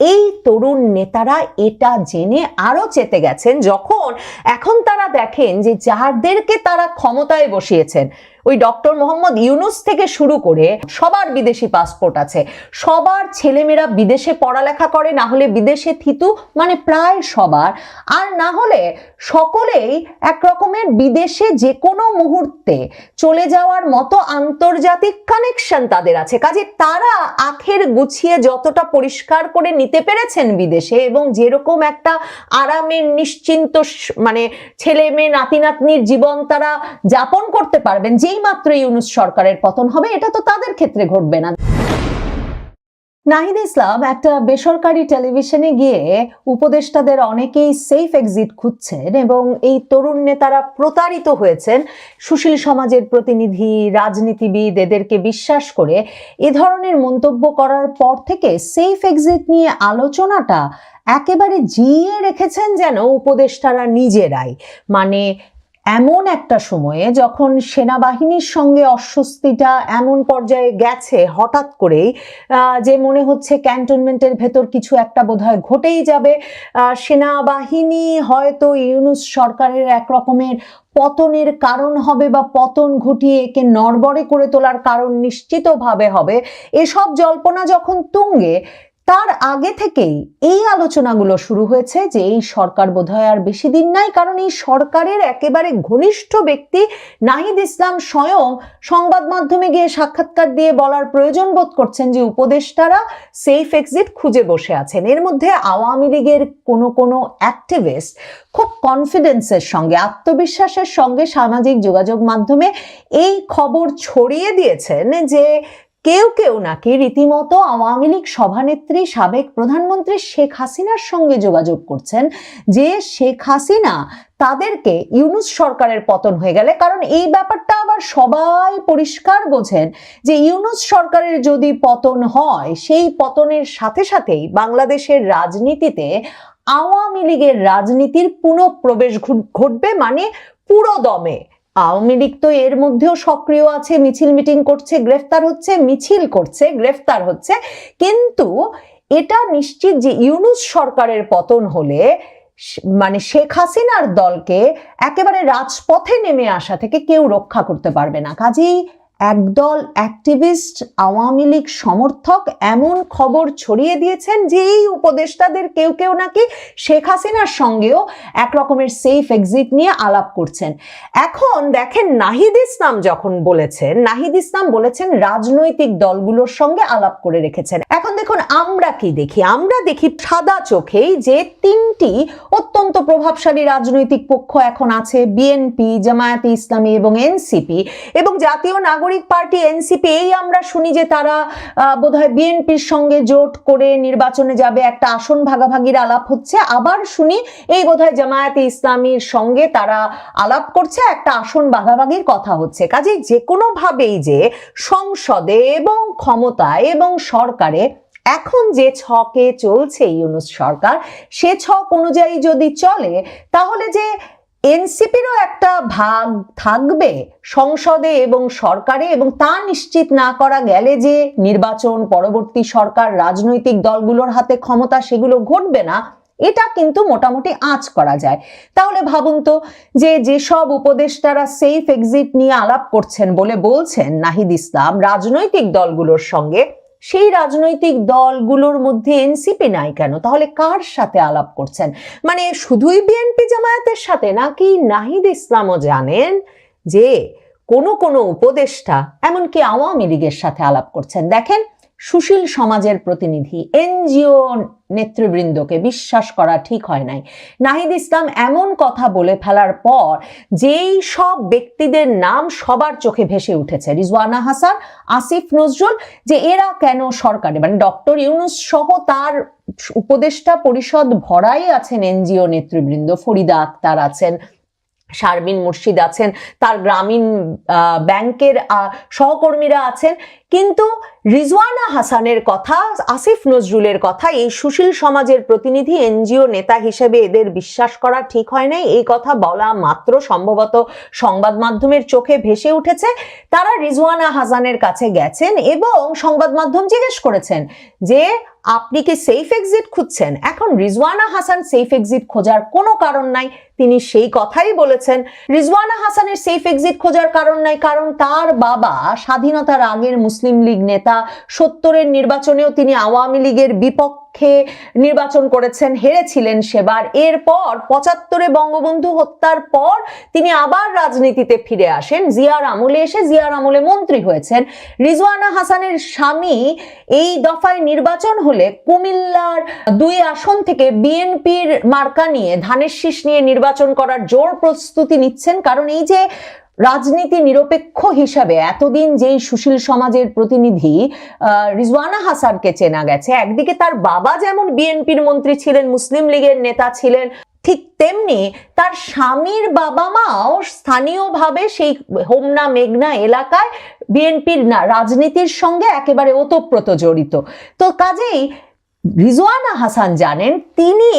এই তরুণ নেতারা এটা জেনে আরও চেতে গেছেন যখন এখন তারা দেখেন যে যাদেরকে তারা ক্ষমতায় বসিয়েছেন ওই ডক্টর মোহাম্মদ ইউনুস থেকে শুরু করে সবার বিদেশি পাসপোর্ট আছে। সবার ছেলেমেয়েরা বিদেশে পড়ালেখা করে, না হলে বিদেশে থিতু মানে প্রায় সবার। আর না হলে সকলেই এক রকমের বিদেশে যে কোনো মুহূর্তে চলে যাওয়ার মতো আন্তর্জাতিক কানেকশন তাদের আছে। কাজে তারা আখের গুছিয়ে যতটা পরিষ্কার করে নিতে পেরেছেন বিদেশে এবং যেরকম একটা আরামের নিশ্চিন্ত মানে ছেলে মেয়ে নাতি নাতনির জীবন তারা যাপন করতে পারবেন যেই মাত্র ইউনুস সরকারের পতন হবে, এটা তো তাদের ক্ষেত্রে ঘটবে না। নাহিদ ইসলাম একটা বেসরকারি টেলিভিশনে গিয়ে উপদেষ্টাদের অনেকেই সেফ এক্সিট খুঁজছেন এবং এই তরুণ নেতারা প্রতারিত হয়েছেন। সুশীল সমাজের প্রতিনিধি, রাজনীতিবিদ, এদেরকে বিশ্বাস করে এ ধরনের মন্তব্য করার পর থেকে সেফ এক্সিট নিয়ে আলোচনাটা একেবারে জিয়ে রেখেছেন যেন উপদেষ্টারা নিজেরাই। মানে এমন একটা সময়ে যখন সেনাবাহিনীর সঙ্গে অস্বস্তিটা এমন পর্যায়ে গেছে, হঠাৎ করেই যে মনে হচ্ছে ক্যান্টনমেন্টের ভেতর কিছু একটা বোধহয় ঘটেই যাবে সেনাবাহিনী হয়তো ইউনুস সরকারের এক রকমের পতনের কারণ হবে বা পতন ঘটিয়ে একে নড়বড়ে করে তোলার কারণ নিশ্চিতভাবে হবে। এসব জল্পনা যখন তুঙ্গে তার আগে থেকেই এই আলোচনাগুলো শুরু হয়েছে যে এই সরকার বোধহয় আর বেশি দিন নাই, কারণ এই সরকারের একেবারে ঘনিষ্ঠ ব্যক্তি নাহিদ ইসলাম স্বয়ং সংবাদ মাধ্যমে গিয়ে সাক্ষাৎকার দিয়ে বলার প্রয়োজন বোধ করছেন যে উপদেষ্টারা সেফ এক্সিট খুঁজে বসে আছেন। এর মধ্যে আওয়ামী লীগের কোনো কোনো অ্যাক্টিভিস্ট খুব কনফিডেন্সের সঙ্গে, আত্মবিশ্বাসের সঙ্গে সামাজিক যোগাযোগ মাধ্যমে এই খবর ছড়িয়ে দিয়েছেন যে কেউ কেউ নাকি রীতিমতো আওয়ামী লীগ সভানেত্রী, সাবেক প্রধানমন্ত্রী শেখ হাসিনার সঙ্গে যোগাযোগ করছেন যে শেখ হাসিনা তাদেরকে ইউনুস সরকারের পতন হয়ে গেলে। কারণ এই ব্যাপারটা আবার সবাই পরিষ্কার বোঝেন যে ইউনুস সরকারের যদি পতন হয়, সেই পতনের সাথে সাথেই বাংলাদেশের রাজনীতিতে আওয়ামী লীগের রাজনীতির পুনঃপ্রবেশ ঘটবে মানে পুরো দমে আওয়ামী লীগ তো এর মধ্যেও সক্রিয় আছে, মিছিল মিটিং করছে, গ্রেফতার হচ্ছে, মিছিল করছে, গ্রেফতার হচ্ছে। কিন্তু এটা নিশ্চিত যে ইউনুস সরকারের পতন হলে মানে শেখ হাসিনার দলকে একেবারে রাজপথে নেমে আসা থেকে কেউ রক্ষা করতে পারবে না। কাজেই একদল অ্যাক্টিভিস্ট আওয়ামী লীগ সমর্থক এমন খবর ছড়িয়ে দিয়েছেন যে এই উপদেষ্টাদের কেউ কেউ নাকি শেখ হাসিনার সঙ্গেও এক রকমের সেফ এক্সিট নিয়ে আলাপ করছেন। এখন দেখেন নাহিদ ইসলাম যখন বলেছেন, নাহিদ ইসলাম বলেছেন রাজনৈতিক দলগুলোর সঙ্গে আলাপ করে রেখেছেন। এখন দেখুন আমরা কি দেখি? আমরা দেখি সাদা চোখেই যে তিনটি অত্যন্ত প্রভাবশালী রাজনৈতিক পক্ষ এখন আছে, বিএনপি, জামায়াতে ইসলামী এবং এনসিপি এবং জাতীয় নাগরিক পার্টি এনসিপি এই আমরা শুনি যে তারা বোধহয় বিএনপির সঙ্গে জোট করে নির্বাচনে যাবে, একটা আসন ভাগাভাগির আলাপ হচ্ছে। আবার শুনি এই বোধহয় জামায়াতে ইসলামীর সঙ্গে তারা আলাপ করছে, একটা আসন ভাগাভাগির কথা হচ্ছে। কাজেই যে কোনো ভাবেই যে সংসদে এবং ক্ষমতায় এবং সরকারে এখন যে ছকে চলছে ইউনুস সরকার, সে ছক অনুযায়ী যদি চলে, তাহলে যে এনসিপিরও একটা ভাগ থাকবে সংসদে এবং সরকারে এবং তা নিশ্চিত না করা গেলে যে নির্বাচন, পরবর্তী সরকার, রাজনৈতিক দলগুলোর হাতে ক্ষমতা সেগুলো ঘটবে না, এটা কিন্তু মোটামুটি আঁচ করা যায়। তাহলে ভাবুন তো যে যেসব উপদেষ্টারা সেফ এক্সিট নিয়ে আলাপ করছেন বলে বলছেন নাহিদ ইসলাম, রাজনৈতিক দলগুলোর সঙ্গে সেই রাজনৈতিক দলগুলোর মধ্যে এনসিপি নাই কেন? তাহলে কার সাথে আলাপ করছেন? মানে শুধুই বিএনপি জামায়াতের সাথে নাকি নাহিদ ইসলামও জানেন যে কোনো কোনো উপদেষ্টা, এমনকি আওয়ামী লীগের সাথে আলাপ করছেন? দেখেন সুশীল সমাজের প্রতিনিধি, এনজিও নেতৃবৃন্দকে বিশ্বাস করা ঠিক হয় নাই। নাহিদ ইসলাম এমন কথা বলে ফেলার পর যেই সব ব্যক্তিদের নাম সবার চোখে ভেসে উঠেছে, রিজওয়ানা হাসান, আসিফ নজরুল, যে এরা কেন সরকারে? মানে ডক্টর ইউনুস সহ তার উপদেষ্টা পরিষদ ভরাই আছেন এনজিও নেতৃবৃন্দ, ফরিদা আক্তার আছেন, শারমিন মুর্শিদ আছেন, তার গ্রামীণ ব্যাংকের সহকর্মীরা আছেন। কিন্তু রিজওয়ানা হাসানের কথা, আসিফ নজরুলের কথা, এই সুশীল সমাজের প্রতিনিধি, এনজিও নেতা হিসেবে এদের বিশ্বাস করা ঠিক হয় নাই। এই কথা বলা মাত্র সম্ভবত সংবাদ মাধ্যমের চোখে ভেসে উঠেছে। তারা রিজওয়ানা হাসানের কাছে গেছেন এবং সংবাদ মাধ্যম জিজ্ঞেস করেছেন যে, আপনি কি সেফ এক্সিট খুঁজছেন? এখন রিজওয়ানা হাসান সেফ এক্সিট খোঁজার কোনো কারণ নাই। তিনি সেই কথাই বলেছেন। রিজওয়ানা হাসানের সেফ এক্সিট খোঁজার কারণ নাই, কারণ তার বাবা স্বাধীনতার আগের মুসলিম লীগ নেতা সত্তরের নির্বাচনেও তিনি আওয়ামী লীগের বিপক্ষে নির্বাচন করেছেন, হেরেছিলেন সেবার। এরপর পঁচাত্তরে বঙ্গবন্ধু হত্যার পর তিনি আবার রাজনীতিতে ফিরে আসেন। জিয়ার আমলে এসে জিয়ার আমলে মন্ত্রী হয়েছেন। রিজওয়ানা হাসানের স্বামী এই দফায় নির্বাচন হলে কুমিল্লার দুই আসন থেকে বিএনপির মার্কা নিয়ে, ধানের শীষ নিয়ে নির্বাচন করার জোর প্রস্তুতি নিচ্ছেন। কারণ এই যে রাজনীতি নিরপেক্ষ হিসাবে এতদিন যেই সুশীল সমাজের প্রতিনিধি রিজওয়ানা হাসানকে চেনা গেছে, একদিকে তার বাবা যেমন বিএনপির মন্ত্রী ছিলেন, মুসলিম লীগের নেতা ছিলেন, ঠিক তেমনি তার স্বামীর বাবা মাও স্থানীয়ভাবে সেই হোমনা মেঘনা এলাকায় বিএনপির না, রাজনীতির সঙ্গে একেবারে ওতপ্রোত জড়িত। তো কাজেই রিজওয়ানা হাসান জানেন তিনি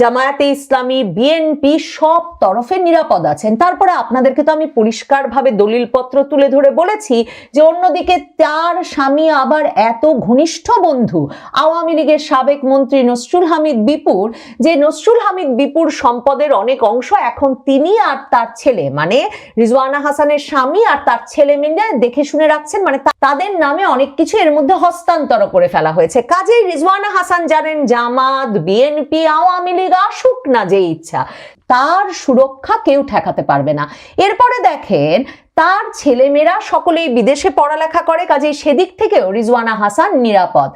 জামায়াতে ইসলামী, বিএনপি সব তরফে নিরাপদ আছেন। তারপরে আপনাদেরকে তো আমি পরিষ্কারভাবে দলিলপত্র তুলে ধরে বলেছি যে অন্যদিকে তার স্বামী আবার এত ঘনিষ্ঠ বন্ধু, আওয়ামী লীগের সাবেক মন্ত্রী নসরুল হামিদ বিপুর, যে নসরুল হামিদ বিপুর সম্পদের অনেক অংশ এখন তিনি আর তার ছেলে মানে রিজওয়ানা হাসানের স্বামী আর তার ছেলে মিলে দেখে শুনে রাখছেন মানে তাদের নামে অনেক কিছু এর মধ্যে হস্তান্তর করে ফেলা হয়েছে। কাজেই রিজওয়ানা হাসান জানেন, জামাত, বিএনপি, আওয়ামী লীগ আসুক না যে ইচ্ছা, তার সুরক্ষা কেউ ঠেকাতে পারবে না। এরপরে দেখেন, তার ছেলেমেয়েরা সকলেই বিদেশে পড়ালেখা করে, কাজেই সেদিক থেকেও রিজওয়ানা হাসান নিরাপদ।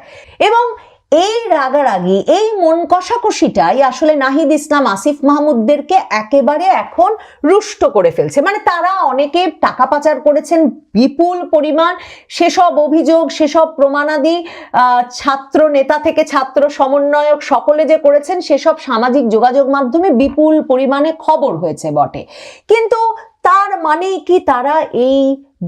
এবং এই রাগারাগি, এই মন কষাকষিটাই আসলে নাহিদ ইসলাম আসিফ মাহমুদদেরকে একেবারে এখন রুষ্ট করে ফেলছে। মানে তারা অনেকে টাকা পাচার করেছেন, বিপুল পরিমাণ সেসব অভিযোগ, সেসব প্রমাণাদি ছাত্র নেতা থেকে ছাত্র সমন্বয়ক সকলে যে করেছেন, সেসব সামাজিক যোগাযোগ মাধ্যমে বিপুল পরিমাণে খবর হয়েছে বটে। কিন্তু তার মানে কি তারা এই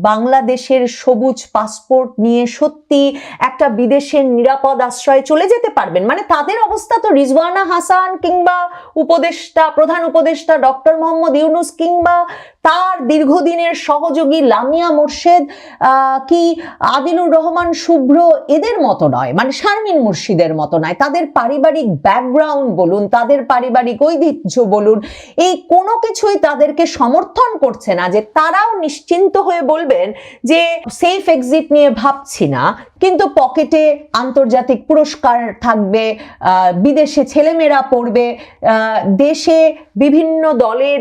বাংলাদেশের সবুজ পাসপোর্ট নিয়ে সত্যি একটা বিদেশের নিরাপদ আশ্রয়ে চলে যেতে পারবেন। মানে তাদের অবস্থা তো রিজওয়ানা হাসান কিংবা উপদেষ্টা, প্রধান উপদেষ্টা ডক্টর মোহাম্মদ ইউনুস কিংবা তার দীর্ঘদিনের সহযোগী লামিয়া মোর্শেদ কি আদিলুর রহমান শুভ্র এদের মতো নয় মানে শারমিন মুর্শিদের মতো নয়, তাদের পারিবারিক ব্যাকগ্রাউন্ড বলুন, তাদের পারিবারিক ঐতিহ্য বলুন, এই কোনো কিছুই তাদেরকে সমর্থন করছে না যে তারাও নিশ্চিন্ত হয়ে বলবেন যে সেফ এক্সিট নিয়ে ভাবছি না, কিন্তু পকেটে আন্তর্জাতিক পুরস্কার থাকবে বিদেশে ছেলেমেয়েরা পড়বে দেশে বিভিন্ন দলের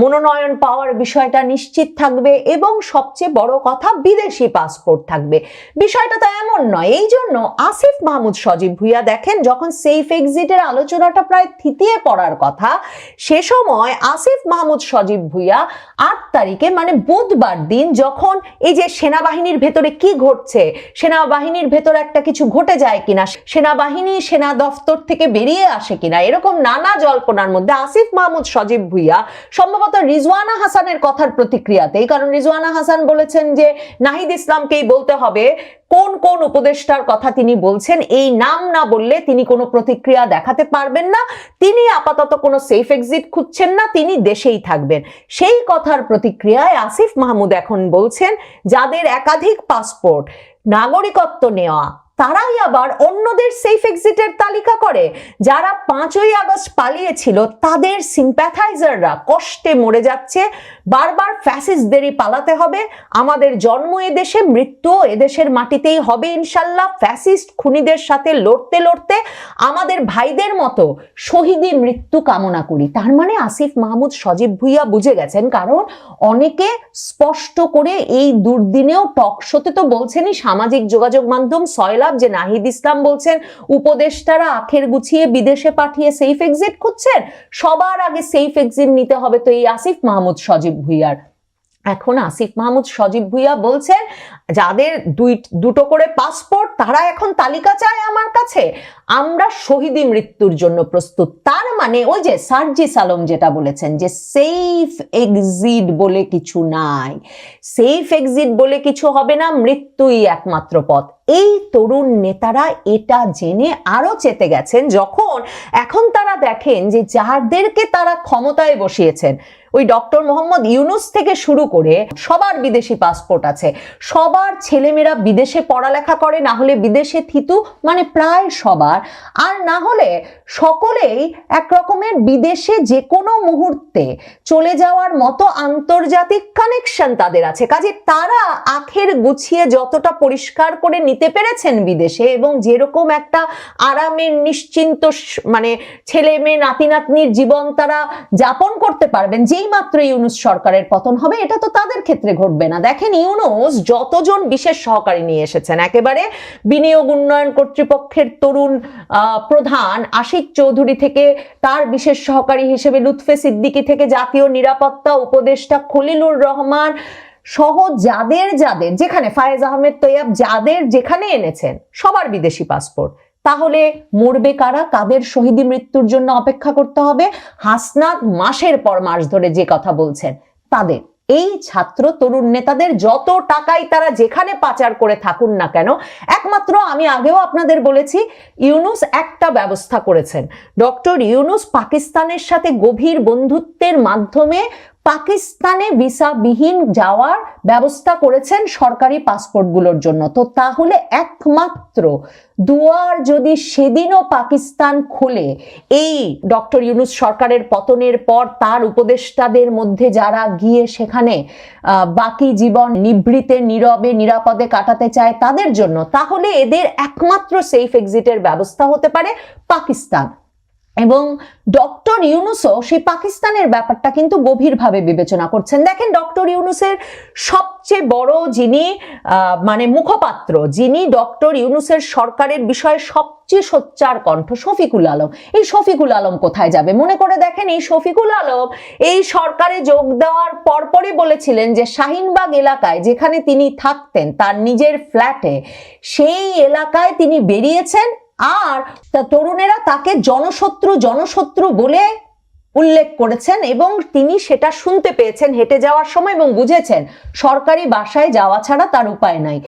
মনোনয়ন পাওয়ার বিষয়টা নিশ্চিত থাকবে এবং সবচেয়ে বড় কথা বিদেশি পাসপোর্ট থাকবে। বিষয়টা তো এমন নয়, এই জন্য আসিফ মাহমুদ সজীব ভুইয়া দেখেন, যখন সেফ এক্সিটের আলোচনাটা প্রায় থিতিয়ে পড়ার কথা, সে সময় আসিফ মাহমুদ সজীব ভুইয়া আট তারিখে মানে বুধবার দিন, যখন এই যে সেনাবাহিনীর ভেতরে কি ঘটছে, সেনাবাহিনীর ভেতরে একটা কিছু ঘটে যায় কিনা, সেনাবাহিনী সেনা দফতর থেকে বেরিয়ে আসে কিনা, এরকম নানা জল্পনার মধ্যে আসিফ মাহমুদ সজীব ভুইয়া, সম্ভবত রিজওয়ানা হাসানের কথার প্রতিক্রিয়াতেই কারণ রিজওয়ানা হাসান বলেছেন যে নাহিদ ইসলামকেই বলতে হবে, কোন কোন উপদেষ্টার কথা তিনি বলছেন, এই নাম না বললে তিনি কোনো প্রতিক্রিয়া দেখাতে পারবেন না, তিনি আপাতত কোনো সেফ এক্সিট খুঁজছেন না, তিনি দেশেই থাকবেন। সেই কথার প্রতিক্রিয়ায় আসিফ মাহমুদ এখন বলছেন, যাদের একাধিক পাসপোর্ট নাগরিকত্ব নেওয়া তারাই আবার অন্যদের সেফ এক্সিটের তালিকা করে। যারা পাঁচই আগস্ট পালিয়েছিল, তাদের সিম্প্যাথাইজাররা কষ্টে মরে যাচ্ছে। বারবার ফ্যাসিস্টদেরই পালাতে হবে। আমাদের জন্ম এদেশে মৃত্যু এদেশের মাটিতেই হবে ইনশাল্লাহ। ফ্যাসিস্ট খুনিদের সাথে লড়তে লড়তে আমাদের ভাইদের মতো শহীদি মৃত্যু কামনা করি। তার মানে আসিফ মাহমুদ, সজীব ভুইয়া বুঝে গেছেন। কারণ অনেকে স্পষ্ট করে এই দুর্দিনেও টক শোতে তো বলছেনই সামাজিক যোগাযোগ মাধ্যম সয়লাভ যে নাহিদ ইসলাম বলছেন, উপদেষ্টারা আখের গুছিয়ে বিদেশে পাঠিয়ে সেফ এক্সিট খুঁজছেন, সবার আগে সেফ এক্সিট নিতে হবে তো এই আসিফ মাহমুদ সজীব ভুইয়ার। এখন আসিফ মাহমুদ সজীব ভুইয়া বলছেন, যাদের দুই, দুটো করে পাসপোর্ট তারা এখন তালিকা চায় আমার কাছে, আমরা শহীদি মৃত্যুর জন্য প্রস্তুত। তার মানে ওই যে সার্জি সালম যেটা বলেছেন যে সেফ এক্সিট বলে কিছু নাই। সেফ এক্সিট বলে কিছু হবে না, মৃত্যুই একমাত্র পথ। এই তরুণ নেতারা এটা জেনে আরও চেতে গেছেন যখন এখন তারা দেখেন যে যাদেরকে তারা ক্ষমতায় বসিয়েছেন ওই ডক্টর মোহাম্মদ ইউনুস থেকে শুরু করে সবার বিদেশি পাসপোর্ট আছে। সবার ছেলেমেয়েরা বিদেশে পড়ালেখা করে, না হলে বিদেশে থিতু মানে প্রায় সবার। আর না হলে সকলেই এক রকমের বিদেশে যে কোনো মুহূর্তে চলে যাওয়ার মতো আন্তর্জাতিক কানেকশন তাদের আছে। কাজে তারা আখের গুছিয়ে যতটা পরিষ্কার করে নিতে পেরেছেন বিদেশে এবং যেরকম একটা আরামের নিশ্চিন্ত মানে ছেলে মেয়ে নাতি নাতনির জীবন তারা যাপন করতে পারবেন যেই মাত্র ইউনুস সরকারের পতন হবে, এটা তো তাদের ক্ষেত্রে ঘটবে না। দেখেন ইউনুস যতজন বিশেষ সহকারী নিয়ে এসেছেন, একেবারে বিনিয়োগ উন্নয়ন কর্তৃপক্ষের তরুণ প্রধান আশিক চৌধুরী থেকে তার বিশেষ সহকারী হিসেবে লুৎফে সিদ্দিকী থেকে জাতীয় নিরাপত্তা উপদেষ্টা খলিলুর রহমান সহ যাদের যাদের, যেখানে ফায়েজ আহমেদ তৈয়াব যাদের যেখানে এনেছেন, সবার বিদেশি পাসপোর্ট। তাহলে মরবে কারা? কাদের শহীদি মৃত্যুর জন্য অপেক্ষা করতে হবে? হাসনাত মাসের পর মাস ধরে যে কথা বলছেন, তাদের। এই ছাত্র, তরুণ নেতাদের যত টাকাই তারা যেখানে পাচার করে থাকুন না কেন, একমাত্র আমি আগেও আপনাদের বলেছি, ইউনুস একটা ব্যবস্থা করেছেন। ডক্টর ইউনুস পাকিস্তানের সাথে গভীর বন্ধুত্বের মাধ্যমে পাকিস্তানে ভিসাবিহীন যাওয়ার ব্যবস্থা করেছেন সরকারি পাসপোর্টগুলোর জন্য। তো তাহলে একমাত্র দুয়ার যদি সেদিনও পাকিস্তান খুলে, এই ডক্টর ইউনুস সরকারের পতনের পর তার উপদেষ্টাদের মধ্যে যারা গিয়ে সেখানে বাকি জীবন নিভৃতে নীরবে, নিরাপদে কাটাতে চায় তাদের জন্য, তাহলে এদের একমাত্র সেফ এক্সিটের ব্যবস্থা হতে পারে পাকিস্তান। এবং ডক্টর ইউনুসও সেই পাকিস্তানের ব্যাপারটা কিন্তু গভীরভাবে বিবেচনা করছেন। দেখেন ডক্টর ইউনুসের সবচেয়ে বড় যিনি মানে মুখপাত্র, যিনি ডক্টর ইউনুসের সরকারের বিষয়ে সবচেয়ে সোচ্চার কণ্ঠ, শফিকুল আলম। এই শফিকুল আলম কোথায় যাবে? মনে করে দেখেন এই শফিকুল আলম এই সরকারে যোগ দেওয়ার পরপরই বলেছিলেন যে শাহিনবাগ এলাকায় যেখানে তিনি থাকতেন, তার নিজের ফ্ল্যাটে সেই এলাকায় তিনি বেরিয়েছেন আর তরুণেরা তাকে জনশত্রু জনশত্রু বলে উল্লেখ করেছেন এবং তিনি সেটা শুনতে পেয়েছেন, হেঁটে যাওয়ার সময় এবং বুঝেছেন, সরকারি বাসায় যাওয়া ছাড়া তার উপায় নাই।